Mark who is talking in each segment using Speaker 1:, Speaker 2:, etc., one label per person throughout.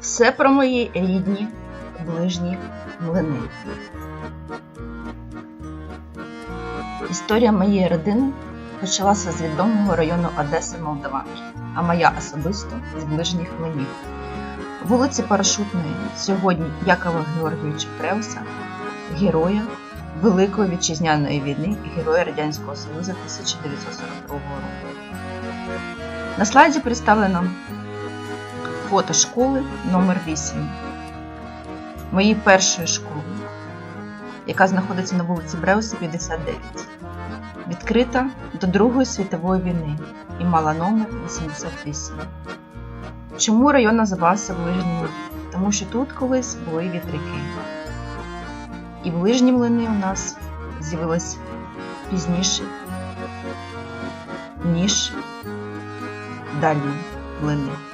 Speaker 1: Все про мої рідні ближні млини. Історія моєї родини почалася з відомого району Одеси Молдаванки, а моя особисто з ближніх млинів. Вулиці Парашутної сьогодні Якова Георгійовича Преуса, героя Великої вітчизняної війни і героя Радянського Союзу 1942 року. На слайді представлено фото школи номер 8 моєї першої школи, яка знаходиться на вулиці Бреуса 59, відкрита до Другої світової війни і мала номер 88. Чому район називався Ближні Млини? Тому що тут колись були вітряки. І ближні млини у нас з'явились пізніше, ніж дальні млини.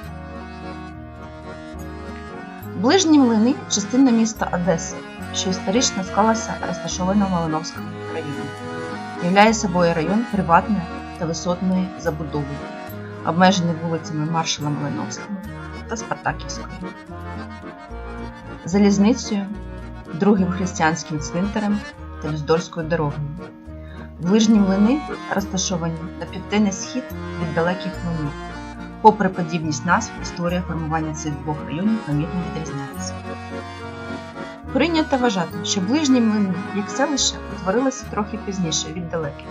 Speaker 1: Ближні млини частина міста Одеси, що історично склалася розташована в Малиновському районі. Являє собою район приватної та висотної забудови, обмежений вулицями Маршала Малиновського та Спартаківської, залізницею, другим християнським цвинтарем та Люздорською дорогою. Ближні млини розташовані на південний схід від далеких млинів. Попри подібність назв, історія формування цих двох районів помітно відрізняється. Прийнято вважати, що ближні млини, як селище, утворилися трохи пізніше від далеких.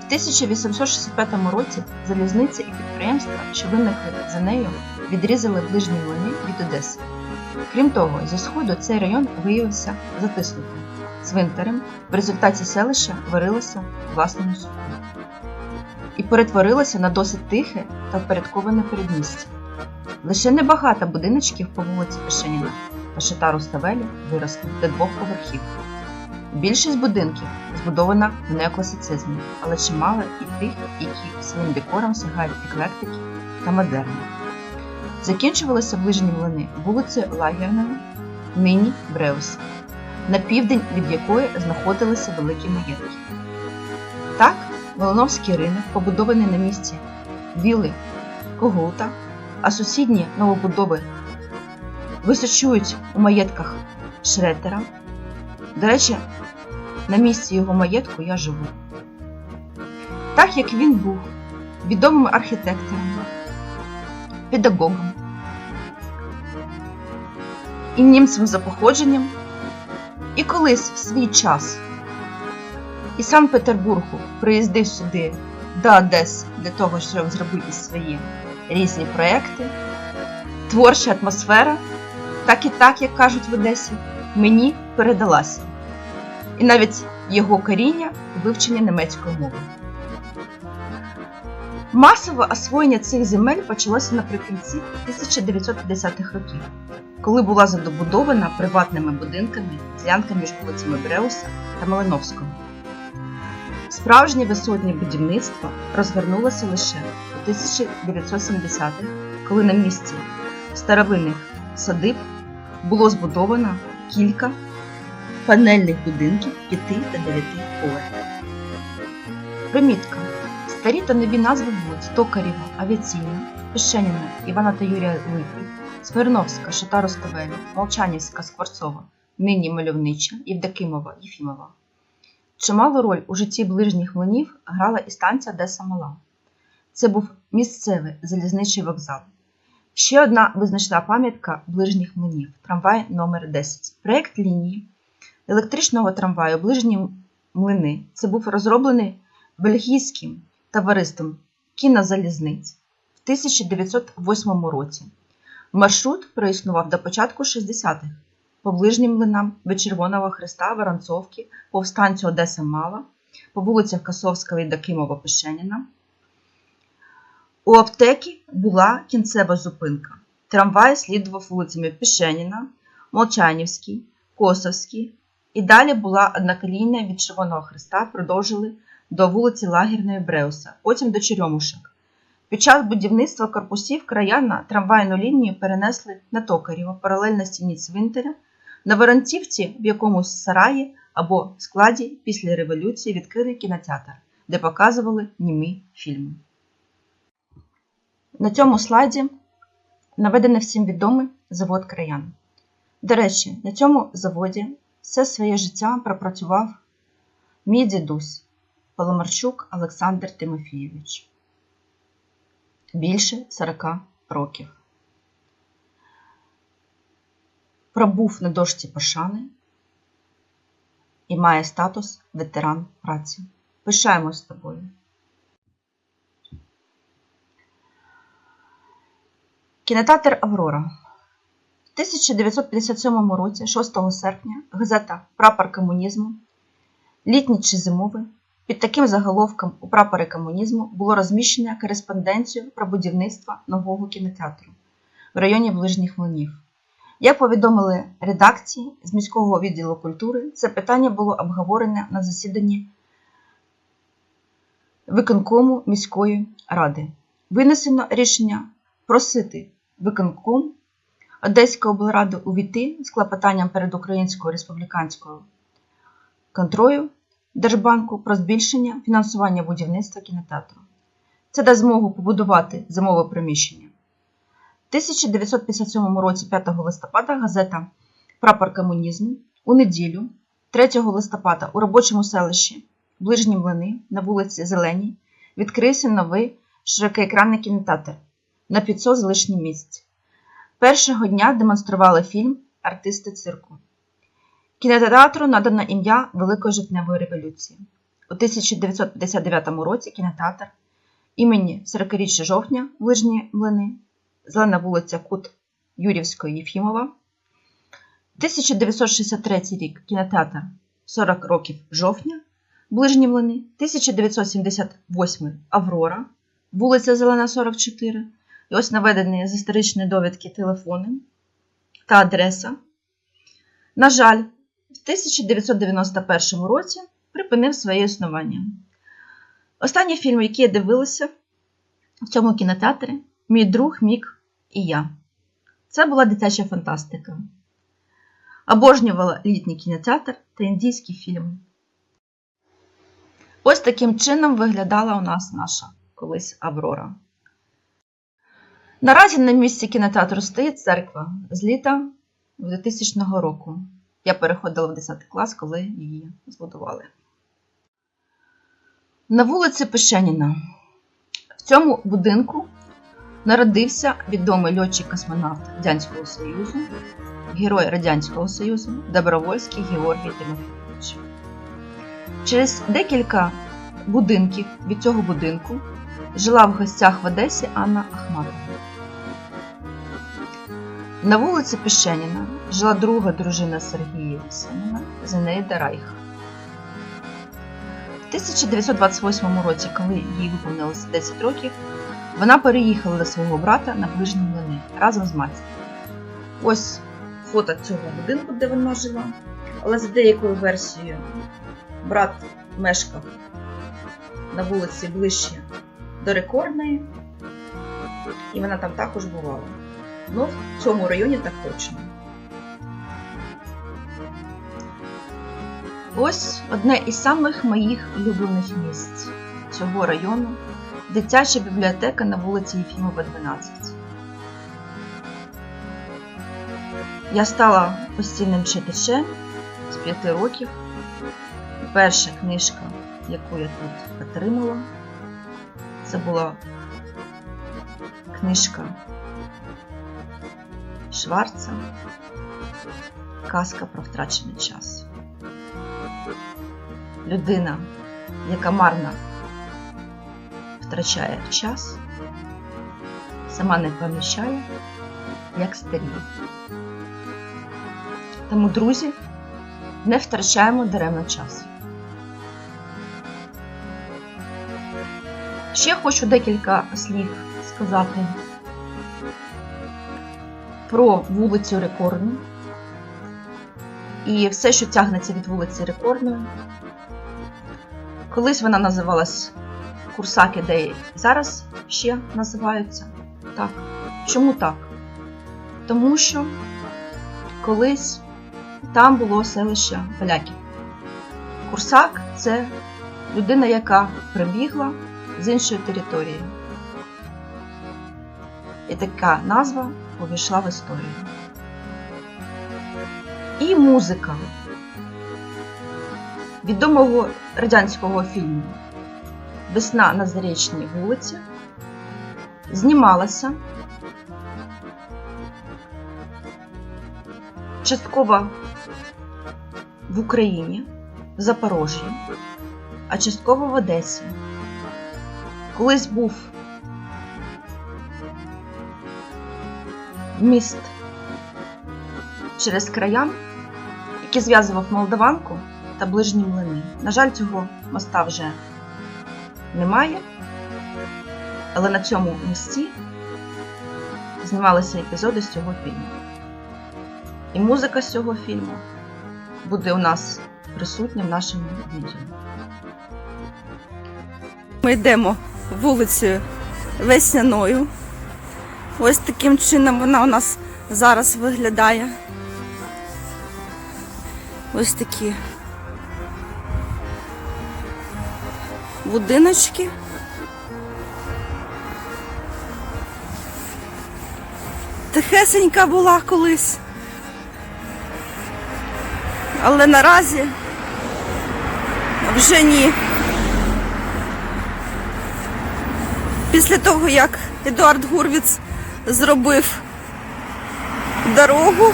Speaker 1: В 1865 році залізниця і підприємства, що виникли за нею, відрізали ближні млини від Одеси. Крім того, зі сходу цей район виявився затиснутим цвинтарем, в результаті селища варилося власному суку і перетворилося на досить тихе та впорядковане передмістя. Лише небагато будиночків по вулиці Пешеніна та Шатару Ставелі виросли до двох поверхів. Більшість будинків збудована в неокласицизмі, але чимало і тих, які своїм декором сягають еклектики та модерну. Закінчувалися ближні млини вулицею Лагерною, нині Бреуса, на південь від якої знаходилися великі маєтки. Так, Волоновський ринок, побудований на місці віли Когута, а сусідні новобудови височують у маєтках Шретера. До речі, на місці його маєтку я живу. Так як він був відомим архітектором, педагогом і німцем за походженням, і колись в свій час із Санкт-Петербургу приїздив сюди до Одеси для того, щоб зробити свої різні проекти, творча атмосфера, так і так, як кажуть в Одесі, мені передалася. І навіть його коріння у вивченні німецької мови. Масове освоєння цих земель почалося наприкінці 1950-х років, коли була задобудована приватними будинками ділянка між вулицями Бреуса та Малиновського. Справжнє висотнє будівництво розгорнулося лише у 1970-х, коли на місці старовинних садиб було збудовано кілька панельних будинків 5 та 9 поверхів. Примітка. Старі та нові назви вулиць Токарєва, Авіаційна, Пещеніна, Івана та Юрія Липи, Смирновська, Шатару Ставелі, Молчанівська, Скворцова, нині Мальовнича, Євдокимова, Єфімова. Чималу роль у житті ближніх млинів грала і станція Одеса Мала. Це був місцевий залізничий вокзал. Ще одна визначна пам'ятка ближніх млинів трамвай номер 10 Проєкт лінії електричного трамваю Ближні млини. Це був розроблений бельгійським товариством кінозалізниць в 1908 році. Маршрут проіснував до початку 60-х по ближнім млинам від Червоного Христа, Воронцовки, повстанцю Одеса Мала, по вулицях Косовського і Дакимова Пещеніна. У аптеки була кінцева зупинка. Трамвай слідував вулицями Пішеніна, Молчанівський, Косовський, і далі була одноколійна від Червоного Христа, продовжили до вулиці Лагерної Бреуса, потім до Черемушек. Під час будівництва корпусів краян на трамвайну лінію перенесли на Токарєво паралельно стіні цвинтаря, на Воронцівці в якомусь сараї або складі після революції відкрили кінотеатр, де показували німі фільми. На цьому слайді наведений всім відомий завод краян. До речі, на цьому заводі все своє життя пропрацював мій дідусь Паламарчук Олександр Тимофійович. Більше 40 років. Пробув на дошці пошани і має статус ветеран праці. Пишаємось з тобою. Кінотеатр Аврора. В 1957 році, 6 серпня, газета Прапор комунізму, літній чи зимовий, під таким заголовком у прапорі комунізму було розміщено кореспонденцію про будівництво нового кінотеатру в районі Ближніх Млинів. Як повідомили редакції з міського відділу культури, це питання було обговорене на засіданні виконкому міської ради. Винесено рішення просити виконком Одеської облради увійти з клопотанням перед Українською республіканською контрою Держбанку про збільшення фінансування будівництва кінотеатру. Це дасть змогу побудувати зимове приміщення. В 1957 році, 5 листопада, газета Прапор комунізму у неділю, 3 листопада, у робочому селищі Ближні Млини на вулиці Зеленій відкрився новий широкоекранний кінотеатр на 500 з лишнім місць. Першого дня демонстрували фільм Артисти цирку. Кінотеатру надано ім'я Великої житневої революції. У 1959 році кінотеатр імені 40-річчя жовтня Ближні Млини, Зелена вулиця Кут Юрівського Єфімова. 1963 рік кінотеатр 40 років жовтня, Ближні Млини, 1978 Аврора, вулиця Зелена 44. І ось наведені з історичної довідки телефони та адреса. На жаль, в 1991 році припинив своє існування. Останній фільм, який я дивилася в цьому кінотеатрі, Мій друг Мік і я. Це була дитяча фантастика. Обожнювала літній кінотеатр та індійський фільм. Ось таким чином виглядала у нас наша колись Аврора. Наразі на місці кінотеатру стоїть церква з літа 2000 року. Я переходила в 10 клас, коли її збудували. На вулиці Пешеніна. В цьому будинку народився відомий льотчик-космонавт Радянського Союзу, герой Радянського Союзу Добровольський Георгій Тимофійович. Через декілька будинків від цього будинку жила в гостях в Одесі Анна Ахматова. На вулиці Пішеніна жила друга дружина Сергія Єсеніна Зинаїда Райх. В 1928 році, коли їй виповнилося 10 років, вона переїхала до свого брата на ближні млини разом з матір'ю. Ось фото цього будинку, де вона жила, але за деякою версією брат мешкав на вулиці ближче до рекордної, і вона там також бувала. Ну, в цьому районі так точно. Ось одне із самих моїх улюблених місць цього району дитяча бібліотека на вулиці Єфімова, 12. Я стала постійним читачем з 5 років. Перша книжка, яку я тут отримала, це була книжка Шварца Казка про втрачений час. Людина, яка марно втрачає час, сама не помічає, як старіє. Тому, друзі, не втрачаємо даремно час. Ще хочу декілька слів сказати про вулицю Рекордну і все, що тягнеться від вулиці Рекордної. Колись вона називалась Курсаки, де зараз ще називаються так. Чому так? Тому що колись там було селище поляків. Курсак це людина, яка прибігла з іншої території. І така назва увійшла в історію. І музика відомого радянського фільму Весна на Зарічній вулиці знімалася частково в Україні, в Запорожжі, а частково в Одесі. Колись був міст через краян, який зв'язував Молдаванку та ближні млини. На жаль, цього моста вже немає, але на цьому місці знімалися епізоди з цього фільму. І музика з цього фільму буде у нас присутня в нашому відео.
Speaker 2: Ми йдемо вулицею Весняною. Ось таким чином вона у нас зараз виглядає. Ось такі будиночки. Тихесенька була колись. Але наразі вже ні. Після того, як Едуард Гурвіц зробив дорогу,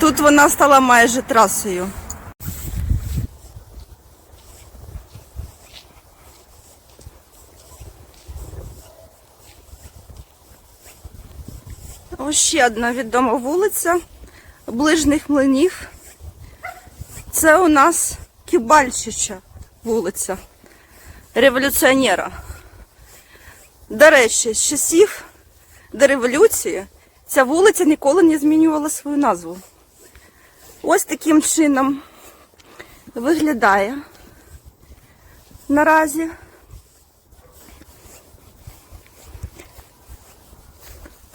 Speaker 2: тут вона стала майже трасою. Ще одна відома вулиця ближніх млинів. Це у нас Кібальчича вулиця революціонера. До речі, з часів до революції ця вулиця ніколи не змінювала свою назву. Ось таким чином виглядає наразі.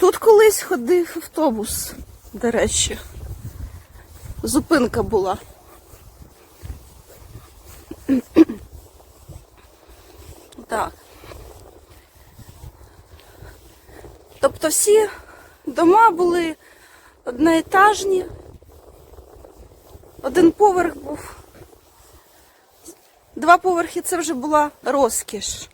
Speaker 2: Тут колись ходив автобус, до речі. Зупинка була. Так. Тобто всі дома були одноетажні. Один поверх був. Два поверхи це вже була розкіш.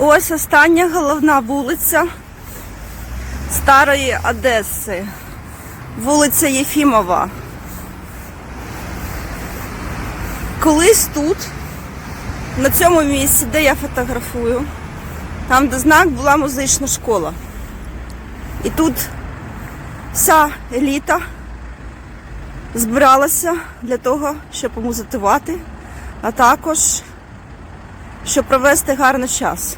Speaker 2: Ось остання головна вулиця Старої Одеси. Вулиця Єфімова. Колись тут, на цьому місці, де я фотографую, там, де знак була музична школа. І тут вся еліта збиралася для того, щоб помузитувати, а також щоб провести гарний час.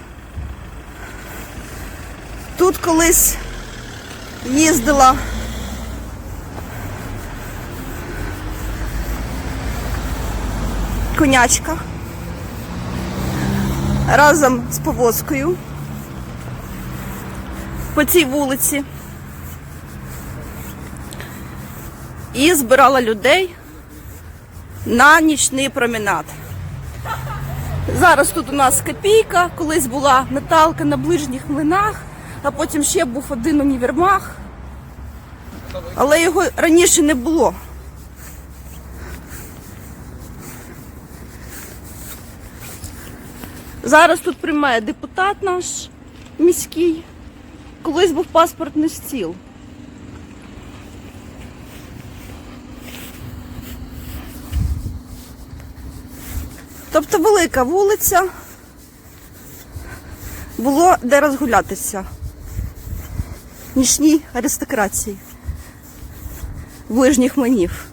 Speaker 2: Тут колись їздила. Конячка. Разом з повозкою. По цій вулиці. І збирала людей на нічний промінад. Зараз тут у нас копійка, колись була Наталка на ближніх млинах, а потім ще був один універмаг. Але його раніше не було. Зараз тут приймає депутат наш міський. Колись був паспортний стіл. Тобто велика вулиця. Було де розгулятися. Нічній аристократії. Ближніх млинів.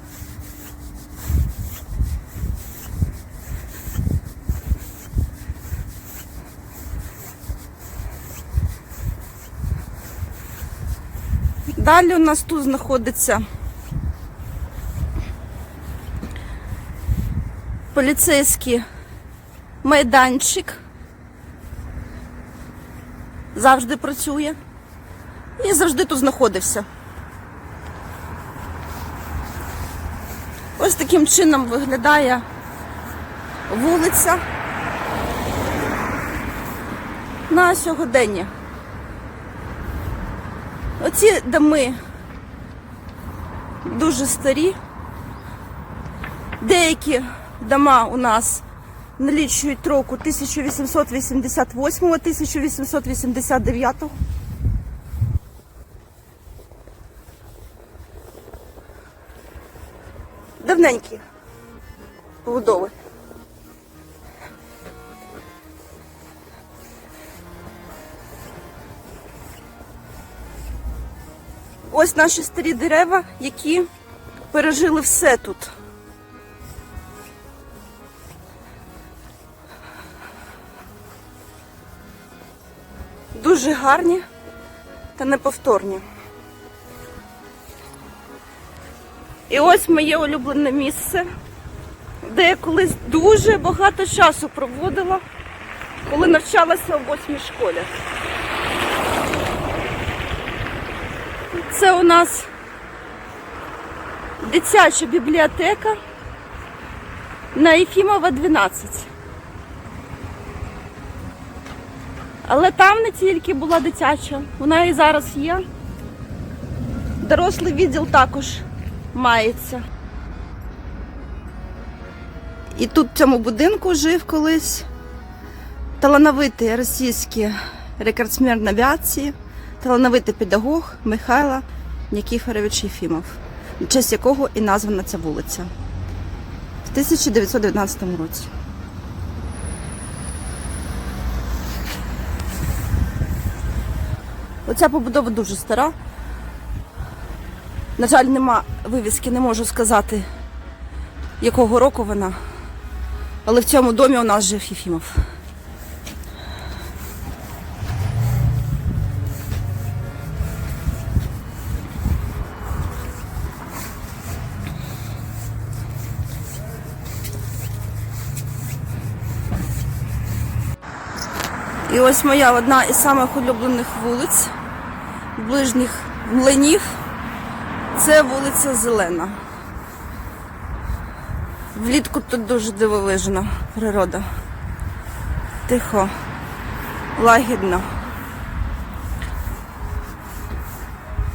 Speaker 2: Далі у нас тут знаходиться поліцейський майданчик. Завжди працює. І завжди тут знаходився. Ось таким чином виглядає вулиця на сьогодення. Оці доми дуже старі. Деякі дома у нас налічують року 1888-1889. Давненькі побудови. Ось наші старі дерева, які пережили все тут. Дуже гарні та неповторні. І ось моє улюблене місце, де я колись дуже багато часу проводила, коли навчалася в восьмій школі. Це у нас дитяча бібліотека на Єфімова 12. Але там не тільки була дитяча, вона і зараз є. Дорослий відділ також мається. І тут в цьому будинку жив колись талановитий російський рекордсмен авіації, талановитий педагог Михайло Нікіфорович Єфімов, в честь якого і названа ця вулиця в 1919 році. Оця побудова дуже стара. На жаль, нема вивіски, не можу сказати, якого року вона. Але в цьому домі у нас жив Єфімов. І ось моя одна із самих улюблених вулиць, ближніх млинів. Це вулиця Зелена. Влітку тут дуже дивовижна природа. Тихо, лагідно.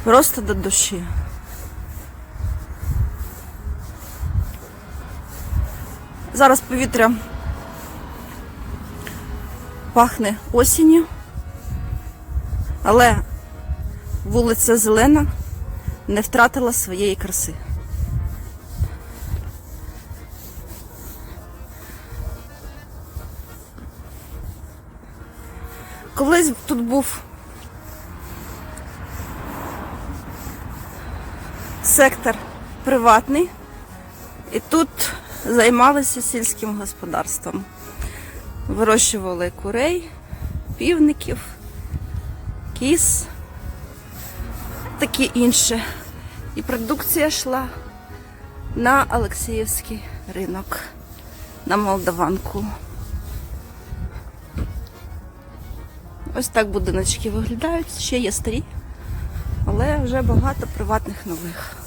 Speaker 2: Просто до душі. Зараз повітря пахне осінню, але вулиця Зелена не втратила своєї краси. Колись тут був сектор приватний, і тут займалися сільським господарством. Вирощували курей, півників, кіз, таке інше. І продукція йшла на Олексіївський ринок, на Молдаванку. Ось так будиночки виглядають, ще є старі, але вже багато приватних нових.